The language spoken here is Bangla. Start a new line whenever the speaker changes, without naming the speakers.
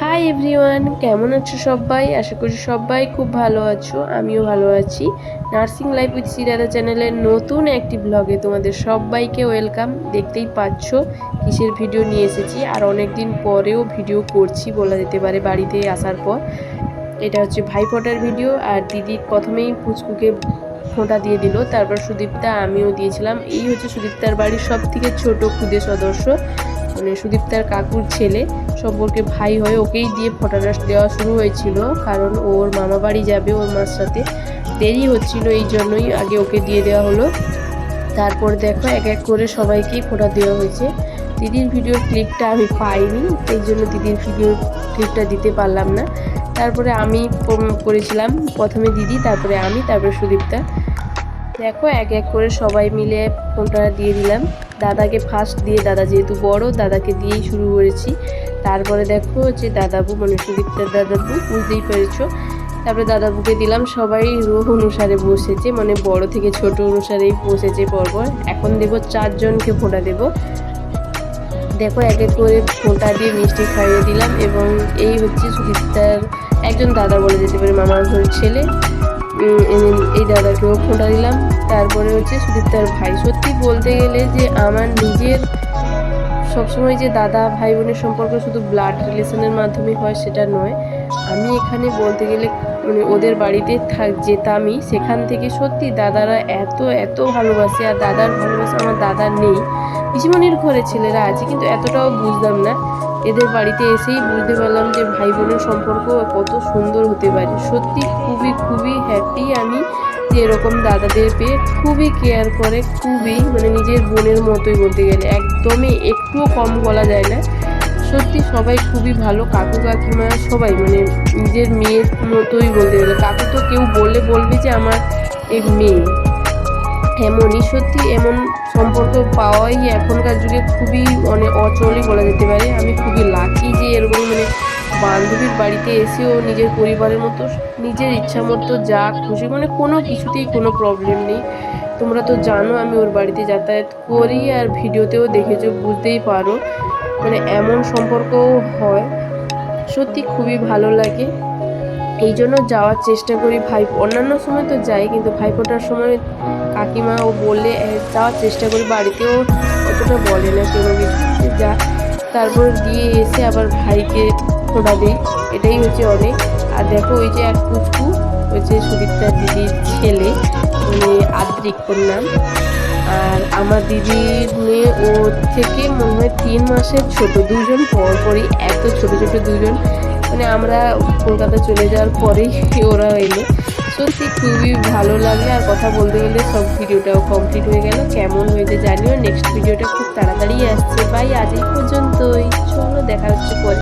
হাই এভরিওয়ান কেমন আছো সবাই? আশা করি সবাই খুব ভালো আছো, আমিও ভালো আছি। নার্সিং লাইফ উইথ সিরাদা চ্যানেলের নতুন একটি ব্লগে তোমাদের সবাইকে ওয়েলকাম দেখতেই পাচ্ছ কিসের ভিডিও নিয়ে এসেছি, আর অনেক দিন পরেও ভিডিও করছি বলা যেতে পারে বাড়িতে আসার পর। এটা হচ্ছে ভাই ফোটার ভিডিও আর দিদি প্রথমেই ফুচকুকে ফোঁটা দিয়ে দিল, তারপর সুদীপ্তা আমিও দিয়েছিলাম। এই হচ্ছে সুদীপ্তার বাড়ির সব থেকে ছোট ক্ষুদে সদস্য। মানে সুদীপ্তার কাকুর ছেলে সম্পর্কে ভাই হয়ে ওকেই দিয়ে ফোঁটাটা দেওয়া শুরু হয়েছিল, কারণ ওর মামা বাড়ি যাবে ওর মার সাথে। দেরি হচ্ছিল, এই জন্যই আগে ওকে দিয়ে দেওয়া হলো। তারপর দেখো এক এক করে সবাইকেই ফোঁটা দেওয়া হয়েছে। দিদির ভিডিওর ক্লিপটা আমি পাইনি এই জন্য দিদির ভিডিও ক্লিপটা দিতে পারলাম না। তারপরে আমি করেছিলাম, প্রথমে দিদি, তারপরে আমি, তারপরে সুদীপ্তা। দেখো, এক এক করে সবাই মিলে ফোনটা দিয়ে দিলাম। দাদাকে ফার্স্ট দিয়ে, দাদা যেহেতু বড়, দাদাকে দিয়েই শুরু করেছি। তারপরে দেখো যে দাদাবু মানে সুদীপ্তার দাদাবু, বুঝতেই পেরেছ। তারপরে দাদাবুকে দিলাম, সবাই রো অনুসারে বসেছে মানে বড় থেকে ছোট অনুসারেই বসেছে পরপর। এখন দেবো চারজনকে ফোঁটা দেবো। দেখো, এক এক করে ফোঁটা দিয়ে মিষ্টি খাইয়ে দিলাম এবং এই হচ্ছে সুদীপ্তার, একজন দাদা বলে যেতে পারে মামার ঘরের ছেলে। এই- দাদাকেও ফোঁটা দিলাম। তারপরে হচ্ছে সুদীপ্তার ভাই। সত্যি বলতে গেলে যে আমার নিজের সবসময় যে দাদা ভাই বোনের সম্পর্ক শুধু ব্লাড রিলেশনের মাধ্যমে হয় সেটা নয়। আমি এখানে বলতে গেলে মানে ওদের বাড়িতে থাক যেতামই। সেখান থেকে সত্যি দাদারা এত এত ভালোবাসে আর দাদার ভালোবাসা আমার দাদার নেই। পিসিমণির ঘরে ছেলেরা আছে কিন্তু এতটাও বুঝতাম না। এদের বাড়িতে এসেই বুঝতে পারলাম যে ভাই বোনের সম্পর্ক কত সুন্দর হতে পারে। সত্যি খুবই খুবই হ্যাপি আমি যে এরকম দাদাদের পেয়ে খুবই কেয়ার করে, খুবই মানে নিজের বোনের মতোই বলতে গেলে। একদমই একটুও কম বলা যায় না। সত্যি সবাই খুবই ভালো। কাকু কাকিমা সবাই মানে নিজের মেয়ের মতোই বলতে গেলে। কাকু তো কেউ বললে বলবে যে আমার এই মেয়ে। এমনই সত্যি এমন সম্পর্ক পাওয়াই এখনকার যুগে খুবই মানে অচলই বলা যেতে পারে। আমি খুবই লাকি যে এরকম মানে বান্ধবীর বাড়িতে এসেও নিজের পরিবারের মতো নিজের ইচ্ছা মতো যা খুশি মানে কোনো কিছুতেই কোনো প্রবলেম নেই। তোমরা তো জানো আমি ওর বাড়িতে যাতায়াত করি আর ভিডিওতেও দেখেছ, বুঝতেই পারো। মানে এমন সম্পর্কও হয়। সত্যি খুবই ভালো লাগে। এই জন্য যাওয়ার চেষ্টা করি। ভাই অন্যান্য সময় তো যাই, কিন্তু ভাইফোঁটার সময় কাকিমা ও বললে যাওয়ার চেষ্টা করি। বাড়িতেও অতটা বলে না কোনো কিছু যা। তারপর দিয়ে এসে আবার ভাইকে ফোঁটা দিই। এটাই হচ্ছে অনেক। আর দেখো, ওই যে এক কুচকু হচ্ছে সুদীপ্তা দিদির ছেলে। মানে আদ্রিক ওর নাম আর আমার দিদির মেয়ে, ওর থেকে মনে হয় তিন মাসের ছোট দুজন, পরপরই এত ছোট ছোট দুজন। মানে আমরা কলকাতা চলে যাওয়ার পরেই ওরা এলো। সত্যি খুবই ভালো লাগে। আর কথা বলতে গেলে সব ভিডিওটাও কমপ্লিট হয়ে গেল। কেমন হয়েছে জানিও। নেক্সট ভিডিওটা খুব তাড়াতাড়ি আসছে। বাই আজ এই পর্যন্তই। চলো, দেখা হচ্ছে পরে।